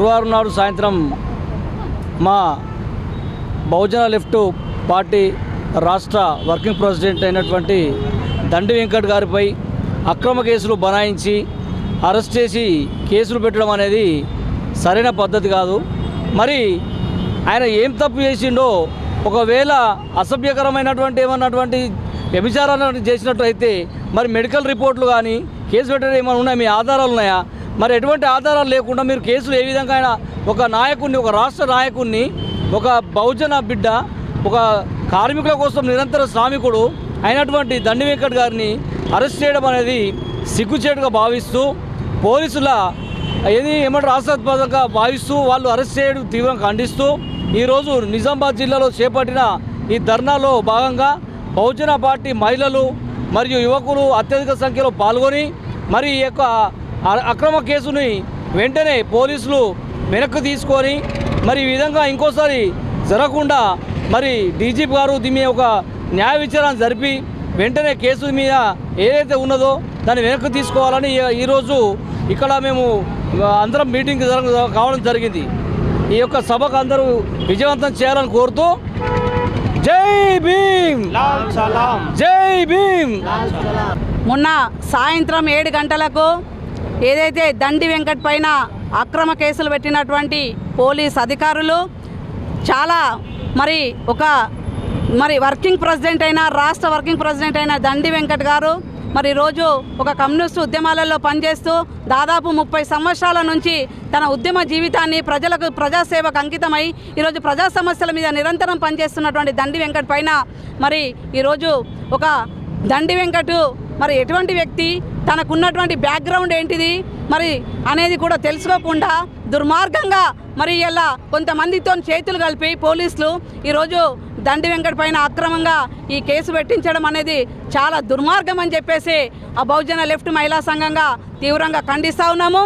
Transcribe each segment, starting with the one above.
గురువారం నాడు సాయంత్రం మా బహుజన లెఫ్ట్ పార్టీ రాష్ట్ర వర్కింగ్ ప్రెసిడెంట్ అయినటువంటి దండి వెంకట్ గారిపై అక్రమ కేసులు బనాయించి అరెస్ట్ చేసి కేసులు పెట్టడం అనేది సరైన పద్ధతి కాదు. మరి ఆయన ఏం తప్పు చేసిండో ఒకవేళ అసభ్యకరమైనటువంటి ఏమన్నటువంటి వ్యభిచారాన్ని చేసినట్టు అయితే మరి మెడికల్ రిపోర్ట్లు కానీ కేసు పెట్టడం ఏమైనా ఉన్నాయా? మీ ఆధారాలు ఉన్నాయా? మరి ఎటువంటి ఆధారాలు లేకుండా మీరు కేసులు ఏ విధంగా అయినా ఒక నాయకుడిని ఒక రాష్ట్ర నాయకుడిని ఒక బహుజన బిడ్డ ఒక కార్మికుల కోసం నిరంతర శ్రామికుడు అయినటువంటి దండి వెంకట్ గారిని అరెస్ట్ చేయడం అనేది సిగ్గుచేటుగా భావిస్తూ పోలీసుల ఏది ఏమంటారు రాష్ట్రాత్మకంగా భావిస్తూ వాళ్ళు అరెస్ట్ చేయడం తీవ్రంగా ఖండిస్తూ ఈరోజు నిజామాబాద్ జిల్లాలో చేపట్టిన ఈ ధర్నాలో భాగంగా బహుజన పార్టీ మహిళలు మరియు యువకులు అత్యధిక సంఖ్యలో పాల్గొని మరి ఈ యొక్క అక్రమ కేసుని వెంటనే పోలీసులు వెనక్కి తీసుకొని మరి ఈ విధంగా ఇంకోసారి జరగకుండా మరి డీజీపీ గారు దీని మీద ఒక న్యాయ విచారణ జరిపి వెంటనే కేసు మీద ఏదైతే ఉన్నదో దాన్ని వెనక్కి తీసుకోవాలని ఈ- ఈరోజు ఇక్కడ మేము అందరం మీటింగ్ జరగ కావడం జరిగింది. ఈ యొక్క సభకు అందరూ విజయవంతం చేయాలని కోరుతూ జై భీమ్! జై భీమ్! మొన్న సాయంత్రం ఏడు గంటలకు ఏదైతే దండి వెంకట్ పైన అక్రమ కేసులు పెట్టినటువంటి పోలీస్ అధికారులు చాలా మరి ఒక మరి వర్కింగ్ ప్రెసిడెంట్ అయిన రాష్ట్ర వర్కింగ్ ప్రెసిడెంట్ అయిన దండి వెంకట్ గారు మరి రోజు ఒక కమ్యూనిస్టు ఉద్యమాలలో పనిచేస్తూ దాదాపు ముప్పై సంవత్సరాల నుంచి తన ఉద్యమ జీవితాన్ని ప్రజలకు ప్రజాసేవకు అంకితమై ఈరోజు ప్రజా సమస్యల మీద నిరంతరం పనిచేస్తున్నటువంటి దండి వెంకట్ పైన మరి ఈరోజు ఒక దండి వెంకటు మరి ఎటువంటి వ్యక్తి తనకున్నటువంటి బ్యాక్గ్రౌండ్ ఏంటిది మరి అనేది కూడా తెలుసుకోకుండా దుర్మార్గంగా మరి ఇలా కొంతమందితో చేతులు కలిపి పోలీసులు ఈరోజు దండి వెంకట పైన అక్రమంగా ఈ కేసు పెట్టించడం అనేది చాలా దుర్మార్గం అని చెప్పేసి ఆ బహుజన లెఫ్ట్ మహిళా సంఘంగా తీవ్రంగా ఖండిస్తూ ఉన్నాము.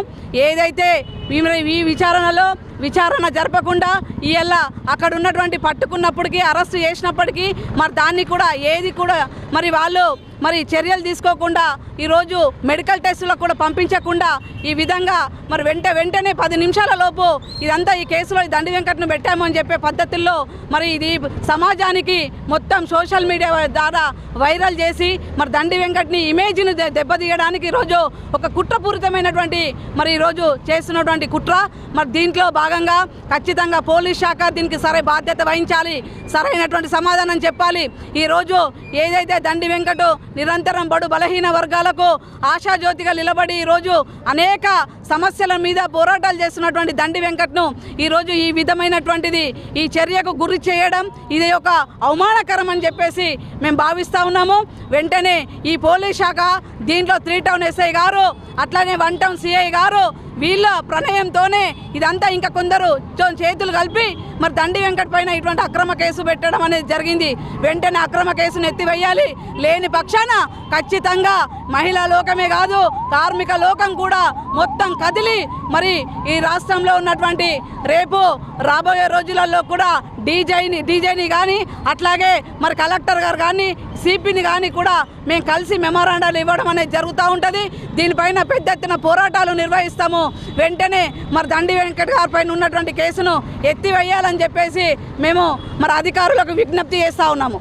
ఏదైతే ఈ ఈ విచారణలో విచారణ జరపకుండా ఇవాళ అక్కడ ఉన్నటువంటి పట్టుకున్నప్పటికీ అరెస్ట్ చేసినప్పటికీ మరి దాన్ని కూడా ఏది కూడా మరి వాళ్ళు మరి చర్యలు తీసుకోకుండా ఈరోజు మెడికల్ టెస్టులకు కూడా పంపించకుండా ఈ విధంగా మరి వెంట వెంటనే పది నిమిషాల లోపు ఇదంతా ఈ కేసులో దండి వెంకట్ను పెట్టాము అని చెప్పే పద్ధతుల్లో మరి ఇది సమాజానికి మొత్తం సోషల్ మీడియా ద్వారా వైరల్ చేసి మరి దండి వెంకట్ని ఇమేజ్ను దెబ్బతీయడానికి ఈరోజు ఒక కుట్రపూరితమైనటువంటి మరి ఈరోజు చేస్తున్నటువంటి కుట్ర. మరి దీంట్లో భాగంగా ఖచ్చితంగా పోలీస్ శాఖ దీనికి సరే బాధ్యత వహించాలి సరైనటువంటి సమాధానం చెప్పాలి. ఈరోజు ఏదైతే దండి వెంకటు నిరంతరం బడు బలహీన వర్గాలకు ఆశాజ్యోతిగా నిలబడి ఈరోజు అనేక సమస్యల మీద పోరాటాలు చేస్తున్నటువంటి దండి వెంకట్ను ఈరోజు ఈ విధమైనటువంటిది ఈ చర్యకు గురి చేయడం ఇది ఒక అవమానకరం అని చెప్పేసి మేము భావిస్తూ ఉన్నాము. వెంటనే ఈ పోలీస్ శాఖ దీంట్లో త్రీ టౌన్ ఎస్ఐ గారు అట్లానే వన్ టౌన్ సిఐ గారు వీళ్ళ ప్రణయంతోనే ఇదంతా ఇంకా కొందరు చో- చేతులు కలిపి మరి దండి వెంకట్ పైన ఇటువంటి అక్రమ కేసు పెట్టడం అనేది జరిగింది. వెంటనే అక్రమ కేసును ఎత్తివేయాలి. లేని పక్షాన ఖచ్చితంగా మహిళా లోకమే కాదు కార్మిక లోకం కూడా మొత్తం కదిలి మరి ఈ రాష్ట్రంలో ఉన్నటువంటి రేపు రాబోయే రోజులలో కూడా డీజేని డీజేని కానీ అట్లాగే మరి కలెక్టర్ గారు కానీ సిపిని కానీ కూడా మేము కలిసి మెమోరాండాలు ఇవ్వడం అనేది జరుగుతూ ఉంటుంది. దీనిపైన పెద్ద ఎత్తున పోరాటాలు నిర్వహిస్తాము. వెంటనే మరి దండి వెంకట గారి పైన ఉన్నటువంటి కేసును ఎత్తివేయాలని చెప్పేసి మేము మరి అధికారులకు విజ్ఞప్తి చేస్తూ ఉన్నాము.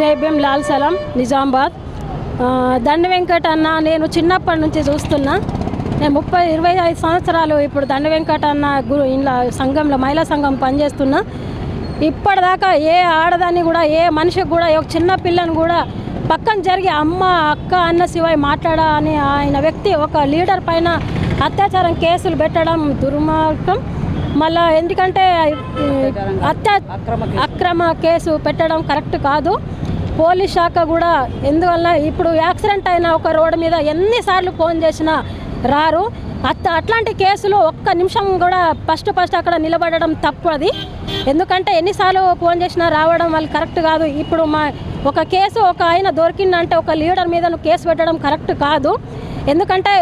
జై భీమ్ లాల్ సలాం నిజామాబాద్. దండి దండ వెంకట్ అన్న నేను చిన్నప్పటి నుంచి చూస్తున్నా. నేను ముప్పై ఇరవై ఐదు సంవత్సరాలు ఇప్పుడు దండ వెంకట అన్న గురు ఇలా సంఘంలో మహిళా సంఘం పనిచేస్తున్నా. ఇప్పటిదాకా ఏ ఆడదాన్ని కూడా ఏ మనిషికి కూడా ఒక చిన్న పిల్లని కూడా పక్కన జరిగి అమ్మ అక్క అన్న శివాయ్ మాట్లాడా అని ఆయన వ్యక్తి ఒక లీడర్ పైన అత్యాచారం కేసులు పెట్టడం దుర్మార్గం. మళ్ళా ఎందుకంటే అత్యా అక్రమ కేసు పెట్టడం కరెక్ట్ కాదు. పోలీస్ శాఖ కూడా ఎందువల్ల ఇప్పుడు యాక్సిడెంట్ అయిన ఒక రోడ్డు మీద ఎన్నిసార్లు ఫోన్ చేసినా రారు. అత్త అట్లాంటి కేసులు ఒక్క నిమిషం కూడా ఫస్ట్ ఫస్ట్ అక్కడ నిలబడడం తప్పు అది. ఎందుకంటే ఎన్నిసార్లు ఫోన్ చేసినా రావడం వాళ్ళు కరెక్ట్ కాదు. ఇప్పుడు మా ఒక కేసు ఒక ఆయన దొరికిందంటే ఒక లీడర్ మీద కేసు పెట్టడం కరెక్ట్ కాదు. ఎందుకంటే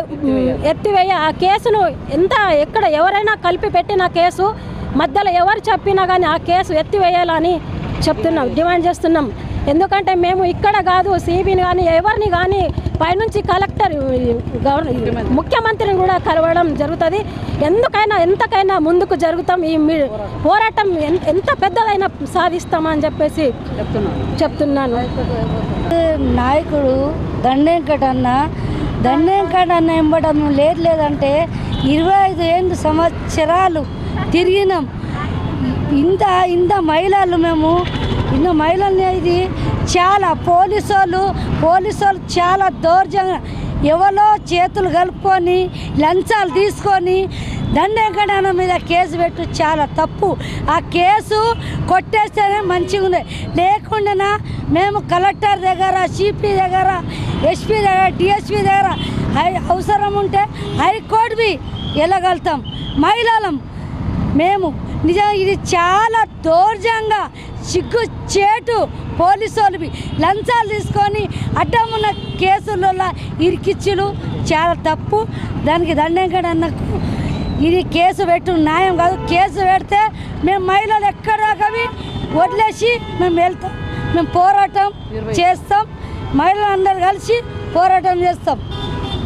ఎత్తివేయ. ఆ కేసును ఎంత ఎక్కడ ఎవరైనా కలిపి పెట్టిన కేసు మధ్యలో ఎవరు చెప్పినా కానీ ఆ కేసు ఎత్తివేయాలని చెప్తున్నాం డిమాండ్ చేస్తున్నాం. ఎందుకంటే మేము ఇక్కడ కాదు సిబిని కానీ ఎవరిని కానీ పైనుంచి కలెక్టర్ గవర్న ముఖ్యమంత్రిని కూడా కలవడం జరుగుతుంది. ఎందుకైనా ఎంతకైనా ముందుకు జరుగుతాం. ఈ మీ- పోరాటం ఎంత పెద్దదైనా సాధిస్తామని చెప్పేసి చెప్తున్నాను. నాయకుడు దండెంకట అన్న దండెంకట అన్న ఎంబడం లేదు లేదంటే ఇరవై ఐదు ఏళ్ళు సంవత్సరాలు తిరిగినాం. ఇంత ఇంత మహిళలు మేము ఇంత మహిళల్ని ఇది చాలా పోలీసు వాళ్ళు పోలీసు వాళ్ళు చాలా దౌర్జంగా ఎవరో చేతులు కలుపుకొని లంచాలు తీసుకొని దండెంకటన మీద కేసు పెట్టు చాలా తప్పు. ఆ కేసు కొట్టేస్తేనే మంచిగా ఉంది. లేకుండా మేము కలెక్టర్ దగ్గర సిపి దగ్గర ఎస్పీ దగ్గర డిఎస్పీ దగ్గర హై అవసరం ఉంటే హైకోర్టువి వెళ్ళగలుగుతాం. మహిళలం మేము నిజంగా ఇది చాలా దౌర్జంగా సిగ్గు చేటు పోలీసు వాళ్ళవి లంచాలు తీసుకొని అడ్డమున్న కేసులలో ఇరికిచ్చులు చాలా తప్పు. దానికి దండంకడ అన్నకు ఇది కేసు పెట్టు న్యాయం కాదు. కేసు పెడితే మేము మహిళలు ఎక్కడ దాకావి? వదిలేసి మేము వెళ్తాం. మేము పోరాటం చేస్తాం. మహిళలు అందరు కలిసి పోరాటం చేస్తాం.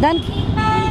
దానికి